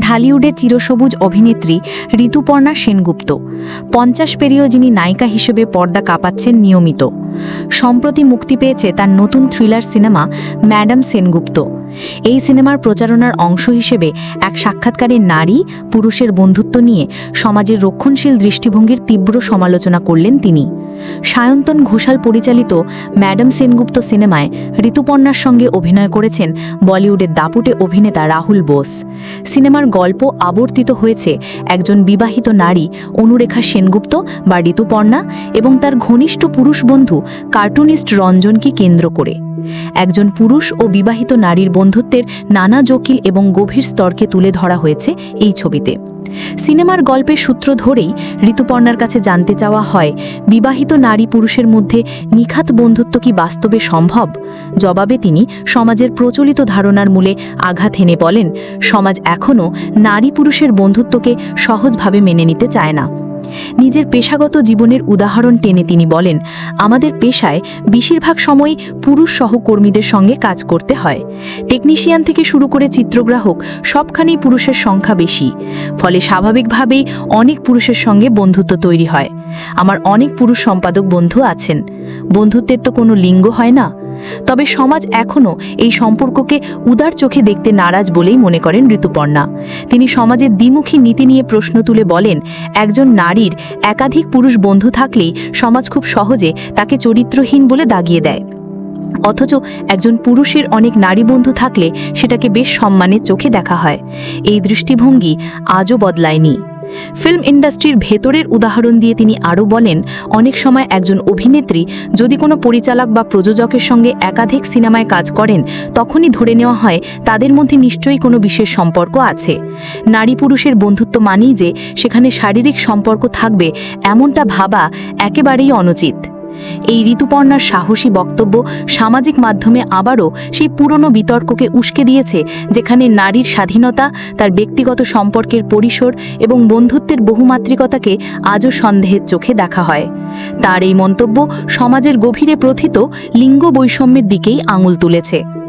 ঢালিউডের চিরসবুজ অভিনেত্রী ঋতুপর্ণা সেনগুপ্ত। পঞ্চাশ পেরিয়েও যিনি নায়িকা হিসেবে পর্দা কাঁপাচ্ছেন নিয়মিত। সম্প্রতি মুক্তি পেয়েছে তার নতুন থ্রিলার সিনেমা ম্যাডাম সেনগুপ্ত। এই সিনেমার প্রচারণার অংশ হিসেবে এক সাক্ষাৎকারে নারী, পুরুষের বন্ধুত্ব নিয়ে সমাজের রক্ষণশীল দৃষ্টিভঙ্গির তীব্র সমালোচনা করলেন তিনি। সায়ন্তন ঘোষাল পরিচালিত ম্যাডাম সেনগুপ্ত সিনেমায় ঋতুপর্ণার সঙ্গে অভিনয় করেছেন বলিউডের দাপুটে অভিনেতা রাহুল বোস। সিনেমার গল্প আবর্তিত হয়েছে একজন বিবাহিত নারী অনুরেখা সেনগুপ্ত বা ঋতুপর্ণা এবং তার ঘনিষ্ঠ পুরুষ বন্ধু কার্টুনিস্ট রঞ্জনকে কেন্দ্র করে। একজন পুরুষ ও বিবাহিত নারীর বন্ধুত্বের নানা জটিল এবং গভীর স্তরকে তুলে ধরা হয়েছে এই ছবিতে। সিনেমার গল্পের সূত্র ধরেই ঋতুপর্ণার কাছে জানতে চাওয়া হয়, বিবাহিত নারী পুরুষের মধ্যে নিখাত বন্ধুত্ব কি বাস্তবে সম্ভব? জবাবে তিনি, সমাজের প্রচলিত ধারণার মূলে আঘাত হেনে বলেন, সমাজ এখনও নারী পুরুষের বন্ধুত্বকে সহজভাবে মেনে নিতে চায় না। নিজের পেশাগত জীবনের উদাহরণ টেনে তিনি বলেন, আমাদের পেশায় বেশিরভাগ সময়ই পুরুষ সহকর্মীদের সঙ্গে কাজ করতে হয়। টেকনিশিয়ান থেকে শুরু করে চিত্রগ্রাহক সবখানেই পুরুষের সংখ্যা বেশি। ফলে স্বাভাবিকভাবেই অনেক পুরুষের সঙ্গে বন্ধুত্ব তৈরি হয়। আমার অনেক পুরুষ সম্পাদক বন্ধু আছেন। বন্ধুত্বের তো কোনো লিঙ্গ হয় না। তবে সমাজ এখনও এই সম্পর্ককে উদার চোখে দেখতে নারাজ বলেই মনে করেন ঋতুপর্ণা। তিনি সমাজের দ্বিমুখী নীতি নিয়ে প্রশ্ন তুলে বলেন, একজন নারীর একাধিক পুরুষ বন্ধু থাকলেই সমাজ খুব সহজে তাকে চরিত্রহীন বলে দাগিয়ে দেয়। অথচ একজন পুরুষের অনেক নারী বন্ধু থাকলে সেটাকে বেশ সম্মানের চোখে দেখা হয়। এই দৃষ্টিভঙ্গি আজও বদলায়নি। ফিল্ম ইন্ডাস্ট্রির ভেতরের উদাহরণ দিয়ে তিনি আরও বলেন, অনেক সময় একজন অভিনেত্রী যদি কোনো পরিচালক বা প্রযোজকের সঙ্গে একাধিক সিনেমায় কাজ করেন, তখনই ধরে নেওয়া হয় তাদের মধ্যে নিশ্চয়ই কোনো বিশেষ সম্পর্ক আছে। নারী পুরুষের বন্ধুত্ব মানেই যে সেখানে শারীরিক সম্পর্ক থাকবে, এমনটা ভাবা একেবারেই অনুচিত। এই ঋতুপর্ণার সাহসী বক্তব্য সামাজিক মাধ্যমে আবারও সেই পুরনো বিতর্ককে উস্কে দিয়েছে, যেখানে নারীর স্বাধীনতা, তার ব্যক্তিগত সম্পর্কের পরিসর এবং বন্ধুত্বের বহুমাত্রিকতাকে আজও সন্দেহের চোখে দেখা হয়। তার এই মন্তব্য সমাজের গভীরে প্রথিত লিঙ্গ বৈষম্যের দিকেই আঙুল তুলেছে।